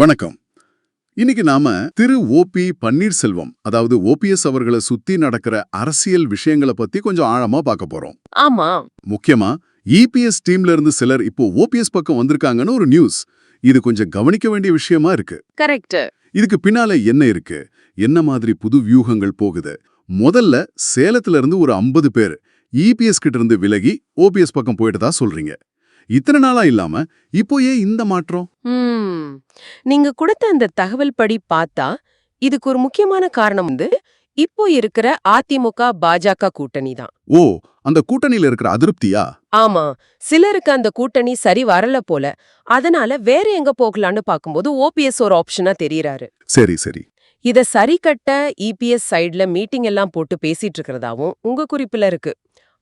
வணக்கம். இன்னைக்கு நாம திரு ஓபி பன்னீர்செல்வம் அதாவது ஓபிஎஸ் அவர்களை சுத்தி நடக்கிற அரசியல் விஷயங்களை பத்தி கொஞ்சம் ஆழமா பார்க்க போறோம். ஆமா. முக்கியமா இபிஎஸ் டீம்ல இருந்து சிலர் இப்போ ஓபிஎஸ் பக்கம் வந்திருக்காங்கன்னு ஒரு நியூஸ். இது கொஞ்சம் கவனிக்க வேண்டிய விஷயமா இருக்கு. கரெக்ட். இதுக்கு பின்னால என்ன இருக்கு? என்ன மாதிரி புது வியூகங்கள் போகுது? முதல்ல சேலத்துல இருந்து ஒரு 50 பேர் இபிஎஸ் கிட்ட இருந்து விலகி ஓபிஎஸ் பக்கம் போயிட்டதா சொல்றீங்க. இத்தனை நாளா இல்லாம இப்போ ஏன் இந்த மாற்றம்? நீங்க கொடுத்த அந்த தகவல் படி பார்த்தா இதுக்கு ஒரு முக்கியமான காரணம் வந்து இப்போ இருக்கிற அதிமுக பாஜக கூட்டணி தான். ஓ அந்த கூட்டணியில இருக்கிற அதிருப்தியா? ஆமா. சிலருக்கு அந்த கூட்டணி சரி வரல போல. அதனால வேற எங்க போகலான்னு பாக்கும்போது ஓபிஎஸ் ஒரு ஆப்ஷனா தெரியறாரு. சரி சரி. இத சரி கட்ட இபிஎஸ் சைடுல மீட்டிங் எல்லாம் போட்டு பேசிட்டு இருக்கிறதாவும் உங்க குறிப்புல இருக்கு.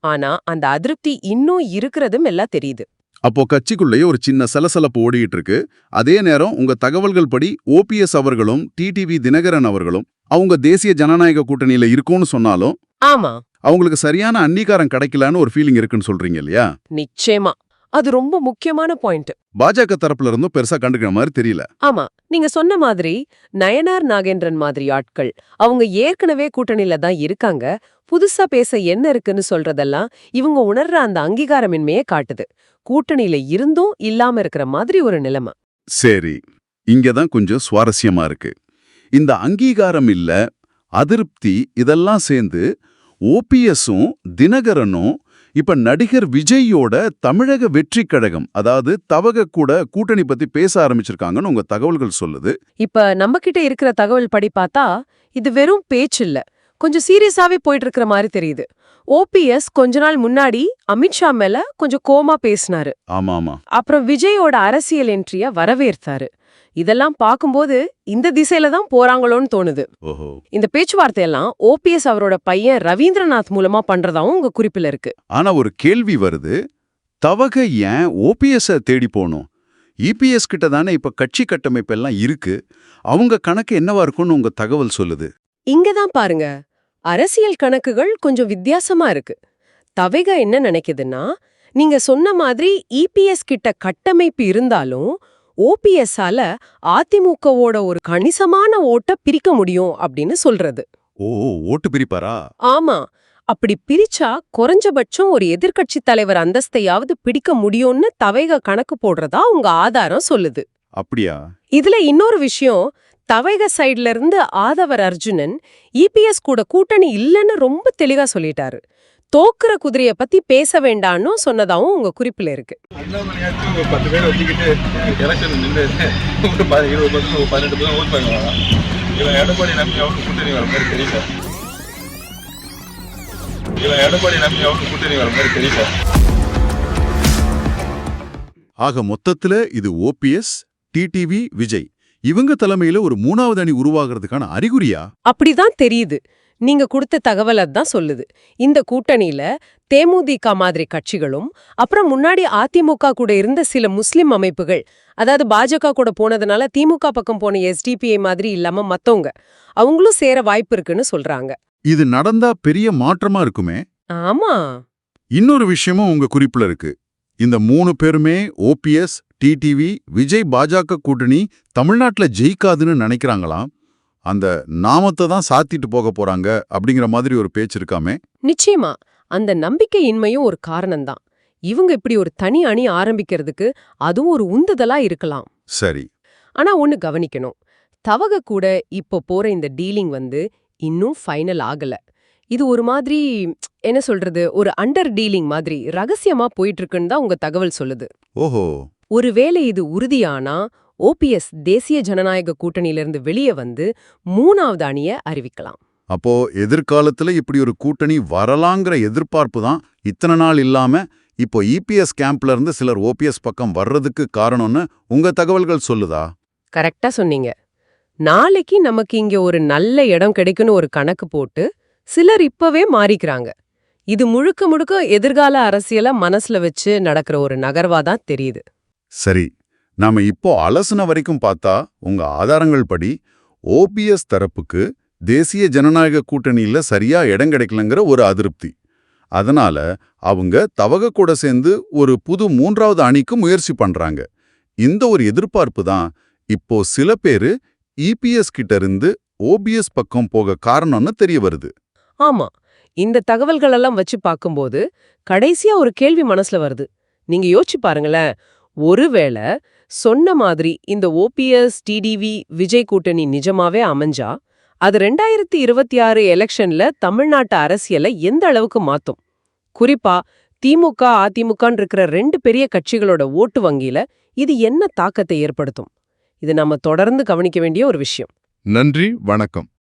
ஆனா அந்த அதிருப்தி இன்னும் இருக்கிறதும் எல்லாம் தெரியுது. அப்போ கட்சிக்குள்ளேயே ஒரு சின்ன சலசலப்பு ஓடிட்டு இருக்கு அதே நேரம் உங்க தகவல்கள் படி ஓபிஎஸ் அவர்களும் டிடிவி தினகரன் அவர்களும் அவங்க தேசிய ஜனநாயக கூட்டணியில இருக்கும்னு சொன்னாலும் ஆமா. அவங்களுக்கு சரியான அங்கீகாரம் கிடைக்கலன்னு ஒரு ஃபீலிங் இருக்குன்னு சொல்றீங்க இல்லையா? நிச்சயமா. அது ரொம்ப முக்கியமான பாயிண்ட். பாஜக தரப்புல இருந்தும் பெருசா கண்டுக்கிற மாதிரி தெரியல. ஆமா நீங்க சொன்ன மாதிரி நயனார் நாகேந்திரன் மாதிரி ஆட்கள் அவங்க ஏற்கனவே கூட்டணியில தான் இருக்காங்க புதுசா பேச என்ன இருக்குன்னு சொல்றதெல்லாம் இவங்க உணர்ற அந்த அங்கீகாரமின்மையே காட்டுது. கூட்டணியில இருந்தும் இல்லாம இருக்கிற மாதிரி ஒரு நிலைமை. சரி இங்கதான் கொஞ்சம் சுவாரஸ்யமா இருக்கு. இந்த அங்கீகாரம் இல்ல அதிருப்தி இதெல்லாம் சேர்ந்து ஓபிஎஸும் தினகரனும் இப்ப நடிகர் விஜயோட தமிழக வெற்றி கழகம் அதாவது தவக கூட கூட்டணி பத்தி பேச ஆரம்பிச்சிருக்காங்கன்னு உங்க தகவல்கள் சொல்லுது. இப்ப நம்ம கிட்ட இருக்கிற தகவல் படி பார்த்தா இது வெறும் பேச்சு இல்ல. கொஞ்சம் சீரியஸாவே போயிட்டு இருக்கிற மாதிரி தெரியுது. ஓபிஎஸ் கொஞ்ச நாள் முன்னாடி அமித்ஷா மேல கொஞ்சம் கோமா பேசினாரு. ஆமா ஆமா அப்புறம் விஜயோட அரசியல் என்ட்ரிய வரவேற்றாரு. இதெல்லாம் பார்க்கும்போது இந்த திசையில தான் போறாங்களோன்னு தோணுது. ஓஹோ. இந்த பேச்சுவார்த்தையெல்லாம் ஓபிஎஸ் அவரோட பையன் ரவீந்திரநாத் மூலமா பண்றதாவும் உங்க குறிப்பில் இருக்கு. ஆனா ஒரு கேள்வி வருது. தவக ஏன் ஓபிஎஸ் தேடி போகணும்? இபிஎஸ் கிட்ட தானே இப்ப கட்சி கட்டமைப்பெல்லாம் இருக்கு. அவங்க கணக்கு என்னவா இருக்கும்னு உங்க தகவல் சொல்லுது. இங்க தான் பாருங்க. அரசியல் கணக்குகள் கொஞ்சம் வித்தியாசமா இருக்கு. தவைக என்ன நினைக்குதுன்னா நீங்க சொன்ன மாதிரி இபிஎஸ் கிட்ட கட்டமைப்பு இருந்தாலும் ஓபிஎஸ் ஆல அதிமுகவோட ஒரு கணிசமான ஓட்ட பிரிக்க முடியும் அப்படின்னு சொல்றது. ஓ ஓட்டு பிரிப்பாரா? ஆமா. அப்படி பிரிச்சா குறைஞ்சபட்சம் ஒரு எதிர்க்கட்சி தலைவர் அந்தஸ்தையாவது பிடிக்க முடியும்னு தவைக கணக்கு போடுறதா உங்க ஆதாரம் சொல்லுது. அப்படியா? இதுல இன்னொரு விஷயம் தவைக சைடுல இருந்து ஆதவர் அர்ஜுனன் இபிஎஸ் கூட கூட்டணி இல்லைன்னு ரொம்ப தெளிவா சொல்லிட்டாரு. தோக்குற குதிரைய பத்தி பேச வேண்டான்னு சொன்னதாவும் உங்க குறிப்புல இருக்கு. ஆக மொத்தத்துல இது ஓபிஎஸ் டிடிவி விஜய். இவங்க தலைமையில ஒரு மூணாவது அணி உருவாகிறதுக்கான அறிகுறியா? அப்படிதான் தெரியுது. நீங்க கொடுத்த தகவல் அதான் சொல்லுது. இந்த கூட்டணியில தேமுதிக மாதிரி கட்சிகளும் அப்புறம் முன்னாடி அதிமுக கூட இருந்த சில முஸ்லிம் அமைப்புகள் அதாவது பாஜக கூட போனதுனால திமுக பக்கம் போன எஸ்டிபிஐ மாதிரி இல்லாம மத்தவங்க அவங்களும் சேர வாய்ப்பு இருக்குன்னு சொல்றாங்க. இது நடந்தா பெரிய மாற்றமா இருக்குமே? ஆமா. இன்னொரு விஷயமும் உங்க குறிப்புல இருக்கு. இந்த மூணு பேருமே ஓபிஎஸ் டிடிவி விஜய் பாஜக கூட்டணி தமிழ்நாட்டுல ஜெயிக்காதுன்னு நினைக்கிறாங்களாம். அந்த நாமத்தை தான் சாத்திட்டு போக போறாங்க அப்படிங்கிற மாதிரி ஒரு பேச்சு இருக்காமே. நிச்சயமா. அந்த நம்பிக்கையின்மையும் ஒரு காரணம்தான். இவங்க இப்படி ஒரு தனி அணி ஆரம்பிக்கிறதுக்கு அதுவும் ஒரு உந்துதலா இருக்கலாம். சரி. ஆனா ஒன்னு கவனிக்கணும். தவக கூட இப்போ போற இந்த டீலிங் வந்து இன்னும் ஃபைனல் ஆகல. இது ஒரு மாதிரி என்ன சொல்றது ஒரு அண்டர் டீலிங் மாதிரி ரகசியமா போயிட்டு இருக்குன்னு தான் உங்க தகவல் சொல்லுது. ஓஹோ. ஒருவேளை இது உறுதியானா? ஓபிஎஸ் தேசிய ஜனநாயக கூட்டணியிலிருந்து வெளியே வந்து மூணாவது அணிய அறிவிக்கலாம். அப்போ எதிர்காலத்துல இப்படி ஒரு கூட்டணி வரலாங்கிற எதிர்பார்ப்பு தான் இத்தனை நாள் இல்லாம இப்போ இபிஎஸ் கேம்ப்ல இருந்து சிலர் ஓபிஎஸ் பக்கம் வர்றதுக்கு காரணம்னு உங்க தகவல்கள் சொல்லுதா? கரெக்டா சொன்னீங்க. நாளைக்கு நமக்கு இங்க ஒரு நல்ல இடம் கிடைக்குன்னு ஒரு கணக்கு போட்டு சிலர் இப்பவே மாறிக்கிறாங்க. இது முழுக்க முழுக்க எதிர்கால அரசியல மனசுல வச்சு நடக்கிற ஒரு நகர்வா தான் தெரியுது. சரி நாம இப்போ அலசுன வரைக்கும் பார்த்தா உங்க ஆதாரங்கள் படி ஓபிஎஸ் தரப்புக்கு தேசிய ஜனநாயக கூட்டணியில சரியா இடம் கிடைக்கலங்கிற ஒரு அதிருப்தி. அதனால அவங்க தவக கூட சேர்ந்து ஒரு புது மூன்றாவது அணிக்கு முயற்சி பண்றாங்க. இந்த ஒரு எதிர்பார்ப்பு தான் இப்போ சில பேரு இபிஎஸ் கிட்ட இருந்து ஓபிஎஸ் பக்கம் போக காரணம்னு தெரிய வருது. ஆமா இந்த தகவல்கள் எல்லாம் வச்சு பார்க்கும்போது கடைசியா ஒரு கேள்வி மனசுல வருது. நீங்க யோசிச்சு பாருங்களேன் ஒருவேளை சொன்ன மாதிரி இந்த ஓபிஎஸ் டிடிவி விஜய் கூட்டணி நிஜமாவே அமைஞ்சா அது ரெண்டாயிரத்தி இருபத்தி ஆறு எலெக்ஷன்ல தமிழ்நாட்டு அரசியலை எந்த அளவுக்கு மாத்தும்? குறிப்பா திமுக அதிமுகன்னு இருக்கிற ரெண்டு பெரிய கட்சிகளோட ஓட்டு வங்கியில இது என்ன தாக்கத்தை ஏற்படுத்தும்? இது நம்ம தொடர்ந்து கவனிக்க வேண்டிய ஒரு விஷயம். நன்றி வணக்கம்.